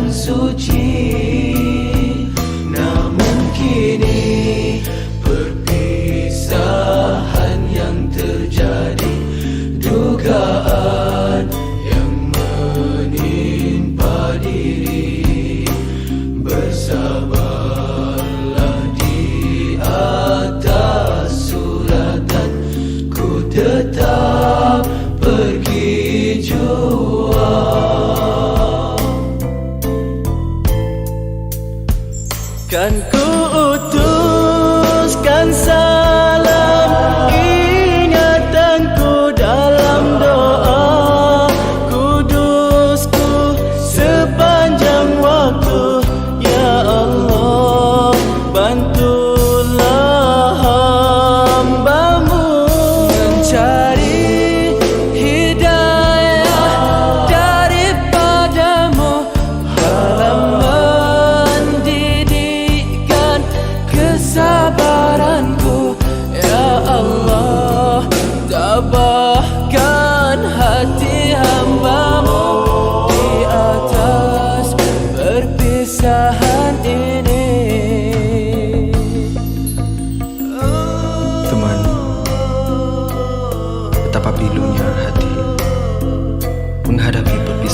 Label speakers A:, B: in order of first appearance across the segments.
A: yang suci. Namun kini perpisahan yang terjadi Dugaan yang menimpa diri Bersabarlah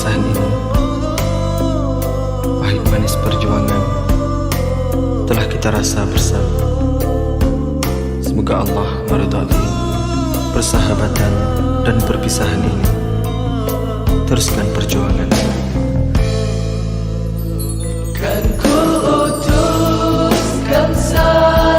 A: perpisahan ini.
B: Pahit manis perjuangan telah kita rasa bersama. Semoga Allah meridai persahabatan dan perpisahan ini. Teruskan perjuangan.
A: Kan ku utuskan salam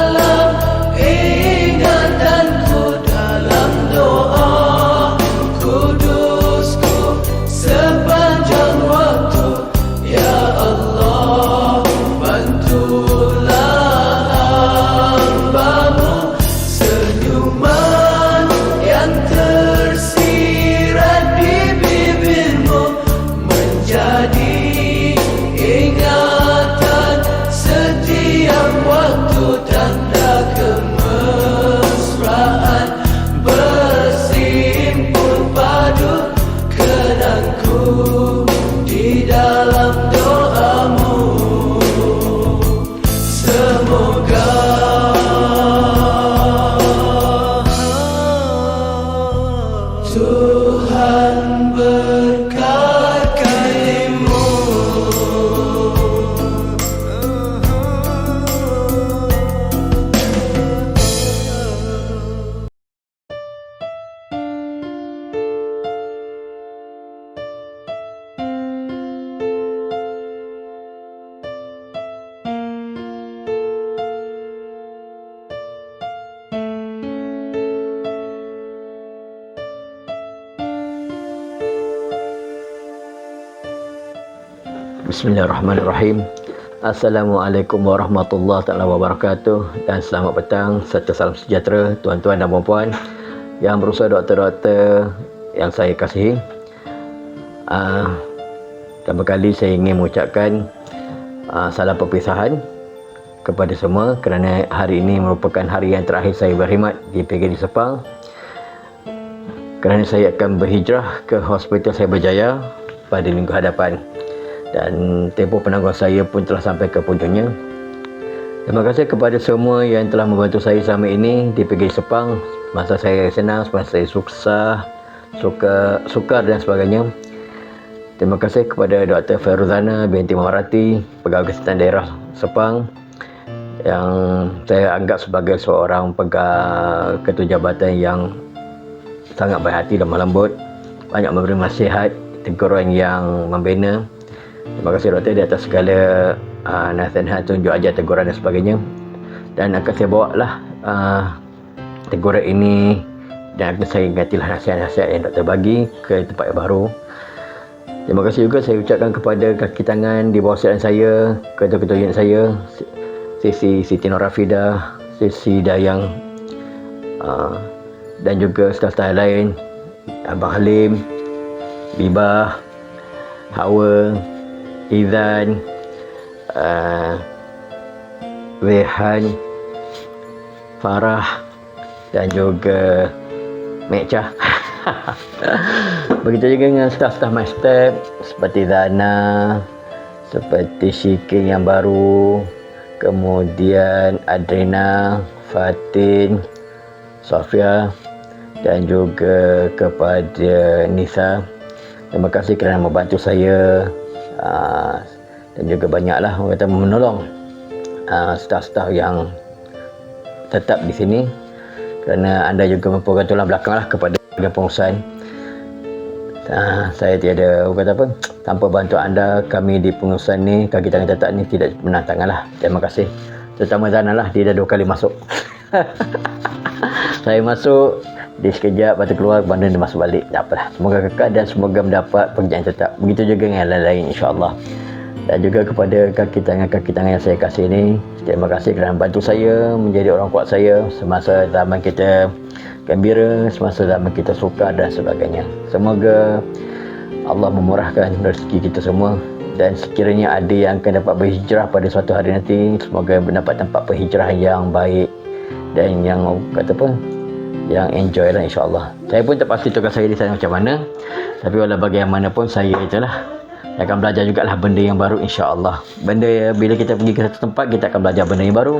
C: Bismillahirrahmanirrahim. Assalamualaikum warahmatullahi taala wabarakatuh dan selamat petang serta salam sejahtera tuan-tuan dan puan-puan yang berusaha doktor-doktor yang saya kasihi. Uh, pertama kali saya ingin mengucapkan uh, salam perpisahan kepada semua kerana hari ini merupakan hari yang terakhir saya berkhidmat di PGD Sepang kerana saya akan berhijrah ke Hospital Saya Berjaya pada minggu hadapan dan tempoh penangguhan saya pun telah sampai ke puncaknya. Terima kasih kepada semua yang telah membantu saya selama ini di PGD Sepang masa saya senang, masa saya susah, suka, sukar dan sebagainya. Terima kasih kepada Dr. Fairuzana binti Maharati, Pegawai Kesihatan Daerah Sepang yang saya anggap sebagai seorang pegawai ketua jabatan yang sangat baik hati dan lembut banyak memberi nasihat teguran yang membina terima kasih doktor di atas segala uh, nasihat tunjuk ajar teguran dan sebagainya. Dan akan saya bawa lah uh, teguran ini dan akan saya ingatilah nasihat-nasihat yang doktor bagi ke tempat yang baru. Terima kasih juga saya ucapkan kepada kaki tangan di bawah siaran saya ketua-ketua unit saya Sisi Siti Norafida Sisi Dayang uh, dan juga staf-staf lain Abang Halim Bibah Hawa Izan uh, Rehan Farah dan juga Mekcah begitu juga dengan staf-staf master seperti Zana seperti Shikin yang baru kemudian Adrena Fatin Sofia dan juga kepada Nisa. Terima kasih kerana membantu saya uh, dan juga banyaklah orang kata menolong uh, staf-staf yang tetap di sini. Kerana anda juga merupakan tulang belakang lah kepada pengurusan. Uh, saya tiada orang kata apa tanpa bantu anda kami di pengurusan ni kaki tangan tetap ni tidak menantang lah terima kasih. Terutama Zana lah dia dah dua kali masuk saya masuk dia sekejap lepas tu keluar bandar dia masuk balik. Tak apalah. Semoga kekal dan semoga mendapat pekerjaan tetap. Begitu juga dengan yang lain-lain insyaAllah. Dan juga kepada kaki tangan-kaki tangan yang saya kasih ni terima kasih kerana bantu saya menjadi orang kuat saya semasa zaman kita gembira semasa zaman kita suka dan sebagainya. Semoga Allah memurahkan rezeki kita semua. Dan sekiranya ada yang akan dapat berhijrah pada suatu hari nanti semoga mendapat tempat perhijrahan yang baik dan yang kata apa yang enjoy lah insyaAllah. Saya pun tak pasti tugas saya di sana macam mana. Tapi walau bagaimanapun saya itulah. Saya akan belajar jugalah benda yang baru insyaAllah. Benda bila kita pergi ke satu tempat kita akan belajar benda yang baru.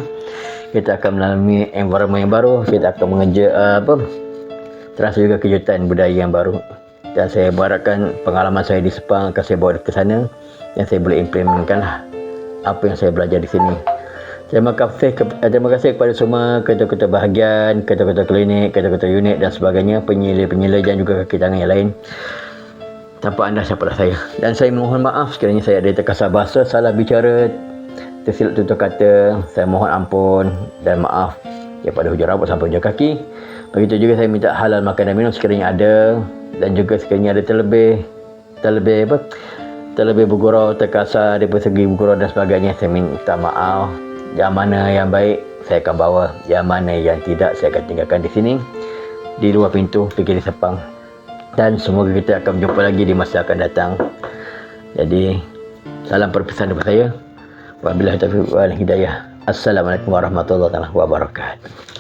C: Kita akan melalui environment yang baru. Kita akan mengejar uh, apa terasa juga kejutan budaya yang baru. Dan saya berharapkan pengalaman saya di Sepang akan saya bawa ke sana. Yang saya boleh implementkan lah apa yang saya belajar di sini Terima kasih eh, terima kasih kepada semua ketua-ketua bahagian, ketua-ketua klinik, ketua-ketua unit dan sebagainya, penyilai-penyilai dan juga kaki tangan yang lain. Tanpa anda siapalah saya. Dan saya mohon maaf sekiranya saya ada terkasar bahasa, salah bicara, tersilap tutur kata. Saya mohon ampun dan maaf daripada hujung rambut sampai hujung kaki. Begitu juga saya minta halal makan dan minum sekiranya ada dan juga sekiranya ada terlebih terlebih apa terlebih bergurau, terkasar daripada segi bergurau dan sebagainya saya minta maaf yang mana yang baik saya akan bawa. Yang mana yang tidak saya akan tinggalkan di sini. Di luar pintu di Sepang. Dan semoga kita akan berjumpa lagi di masa akan datang. Jadi salam perpisahan daripada saya. Wabillahi taufiq wal hidayah. Assalamualaikum warahmatullahi wabarakatuh